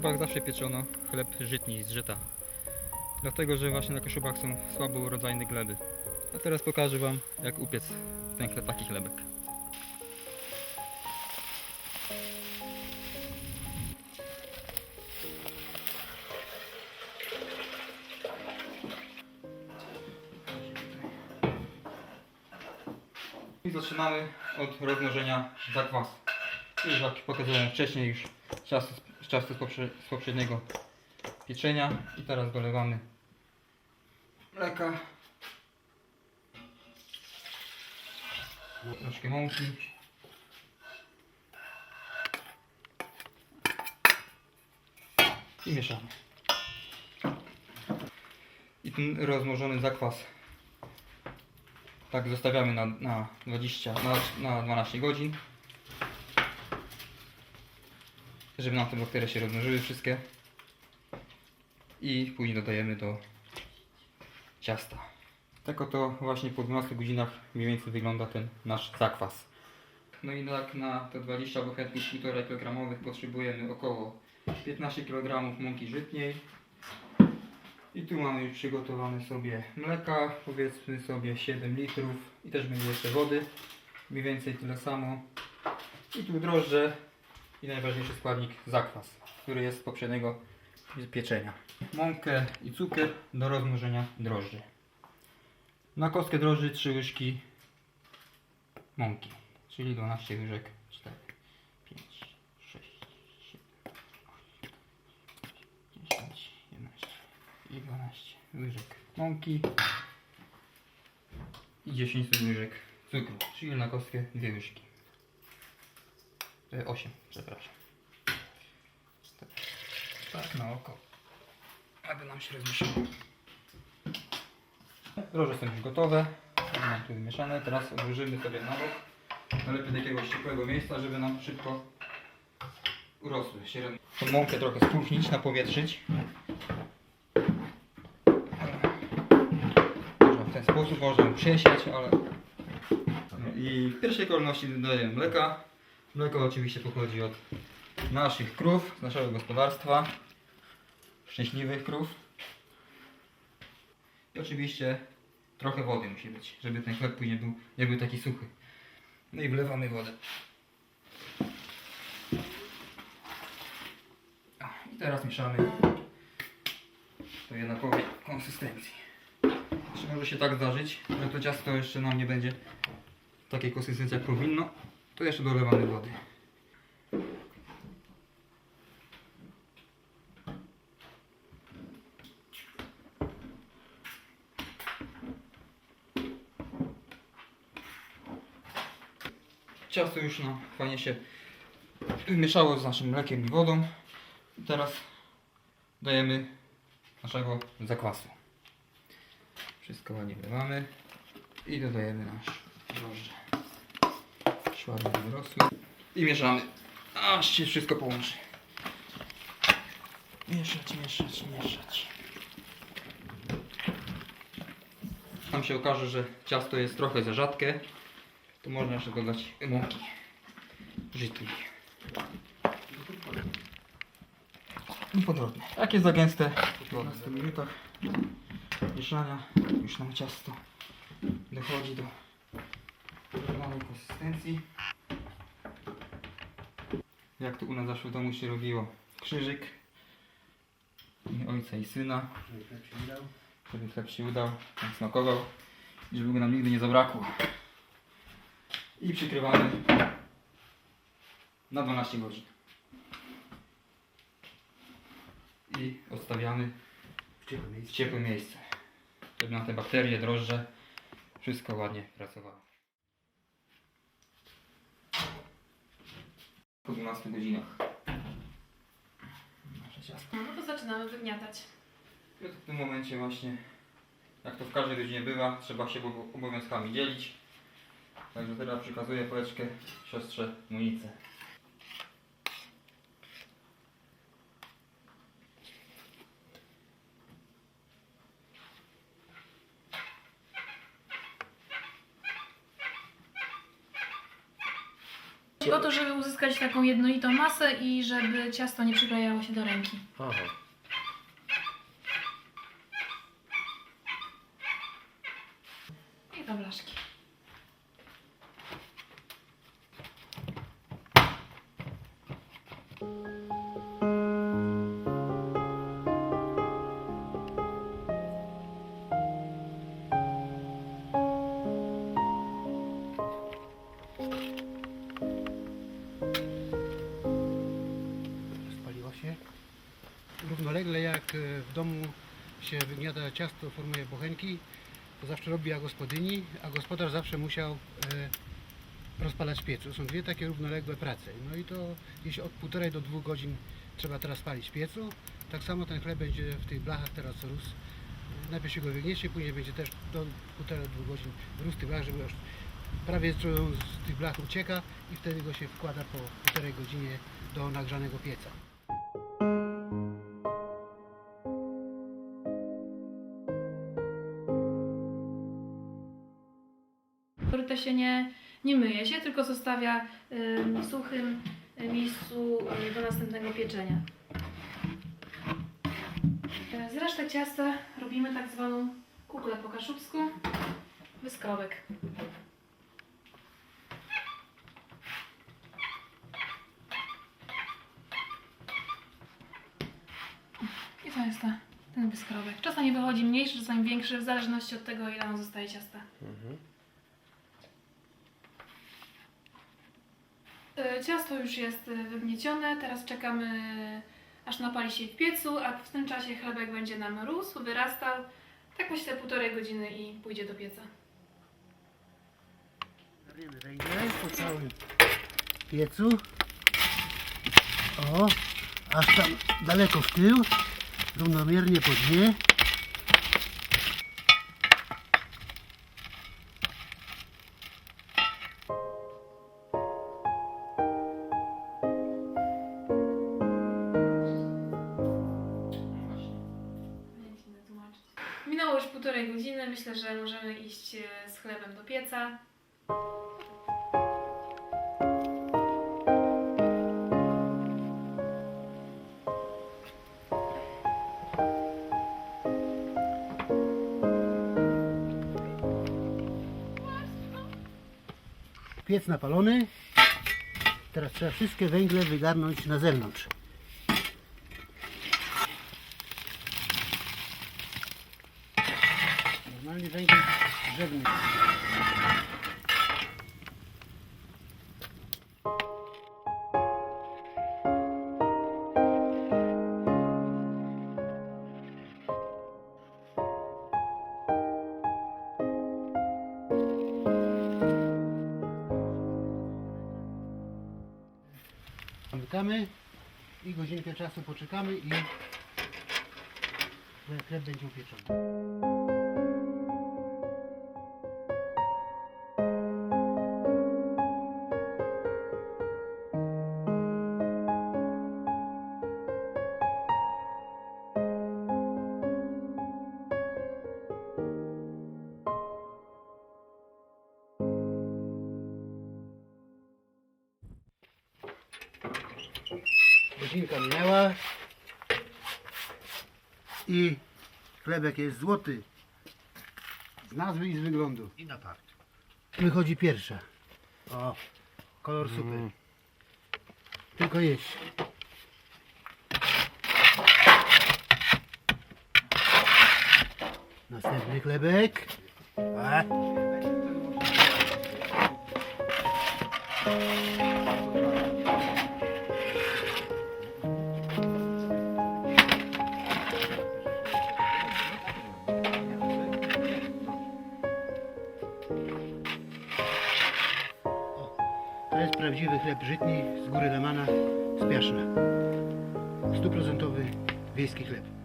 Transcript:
Kaszubach zawsze pieczono chleb żytni z żyta. Dlatego, że właśnie na Kaszubach są słabo urodzajne gleby. A teraz pokażę Wam, jak upiec ten chleb, taki chlebek. I zaczynamy od rozmnożenia zakwasu. Już jak pokazałem wcześniej już ciasto, ciasto z, poprze, z poprzedniego pieczenia i teraz dolewamy mleka. Troszkę mąki. I mieszamy. I ten rozmnożony zakwas tak zostawiamy na, na 20 na, na 12 godzin żeby nam te bakterie się rozmnożyły wszystkie i później dodajemy do ciasta. Tak oto właśnie po 12 godzinach mniej więcej wygląda ten nasz zakwas. No i tak na te 20 bochenków 1,5 kg potrzebujemy około 15 kg mąki żytniej. I tu mamy już przygotowane sobie mleka, powiedzmy sobie 7 litrów i też będzie jeszcze wody, mniej więcej tyle samo. I tu drożdże i najważniejszy składnik zakwas, który jest z poprzedniego pieczenia. Mąkę i cukier do rozmnożenia drożdży. Na kostkę drożdży 3 łyżki mąki, czyli 12 łyżek 4, 5, 6, 7, 8, 10, 11 i 12 łyżek mąki i 10 łyżek cukru, czyli na kostkę 2 łyżki. 8, przepraszam. Tak, tak na oko, aby nam się rozmieszało. Droże są już gotowe, mam tu wymieszane. Teraz odłożymy sobie na bok. Najlepiej do jakiegoś ciepłego miejsca, żeby nam szybko urosły. Się Tą mąkę trochę spróchnić, napowietrzyć. Można w ten sposób, można ją przesiać, ale... I w pierwszej kolejności dodajemy mleka. Mleko oczywiście pochodzi od naszych krów, z naszego gospodarstwa. Szczęśliwych krów. I oczywiście trochę wody musi być, żeby ten chleb później był, nie był taki suchy. No i wlewamy wodę. I teraz mieszamy do jednakowej konsystencji. Czy może się tak zdarzyć, że to ciasto jeszcze nam nie będzie takiej konsystencji jak powinno, to jeszcze dolewamy wody. Ciasto już nam fajnie się wymieszało z naszym mlekiem i wodą. Teraz dajemy naszego zakwasu. Wszystko ładnie wlewamy i dodajemy nasz drożdże. Wyrosły. I mieszamy, aż się wszystko połączy. Mieszać, mieszać, mieszać. Tam się okaże, że ciasto jest trochę za rzadkie, to można jeszcze dodać mąki żytniej. I podobnie. Jak jest za gęste, po 15 minutach mieszania już nam ciasto dochodzi do normalnej konsystencji. Jak to u nas zawsze w domu się robiło. Krzyżyk i ojca i syna, żeby chleb się udał, tak smakował i żeby go nam nigdy nie zabrakło. I przykrywamy na 12 godzin. I odstawiamy w ciepłe miejsce, żeby nam te bakterie, drożdże, wszystko ładnie pracowało. Po 12 godzinach. Nasze ciasto. No to zaczynamy wygniatać. I w tym momencie właśnie, jak to w każdej rodzinie bywa, trzeba się obo- obowiązkami dzielić. Także teraz przekazuję pałeczkę siostrze Monice. Po to, żeby uzyskać taką jednolitą masę i żeby ciasto nie przyklejało się do ręki. Aha. I do blaszki. W domu się wygniata ciasto, formuje bochenki, to zawsze robiła gospodyni, a gospodarz zawsze musiał e, rozpalać piecu. Są dwie takie równoległe prace. No i to jeśli od półtorej do dwóch godzin trzeba teraz spalić w piecu, tak samo ten chleb będzie w tych blachach teraz rósł. Najpierw się go wygniesie, później będzie też do półtorej do dwóch godzin rósł tych blach, żeby już prawie z tych blach ucieka i wtedy go się wkłada po półtorej godzinie do nagrzanego pieca. Nie, myje się, tylko zostawia w suchym y, miejscu y, do następnego pieczenia. Y, Z resztek ciasta robimy tak zwaną kuklę po kaszubsku, wyskrobek. I to jest ta, ten wyskrobek. Czasami wychodzi mniejszy, czasami większy, w zależności od tego, ile nam zostaje ciasta. Ciasto już jest e, wygniecione, teraz czekamy aż napali się w piecu, a w tym czasie chlebek będzie nam rósł, wyrastał. Tak myślę półtorej godziny i pójdzie do pieca. Węgiel po całym piecu. O, aż tam daleko w tył, równomiernie po dnie. Godziny, myślę, że możemy iść e, z chlebem do pieca. Piec napalony. Teraz trzeba wszystkie węgle wygarnąć na zewnątrz. Normalnie węgiel drzewny. Zamykamy i godzinkę czasu poczekamy i chleb będzie upieczony. Godzinka minęła i chlebek jest złoty z nazwy i z wyglądu. I na part. Wychodzi pierwsza. O, kolor super. Tylko jeść. Następny chlebek. A. prawdziwy chleb żytni z góry Lemana z Piaszna. Stuprocentowy wiejski chleb.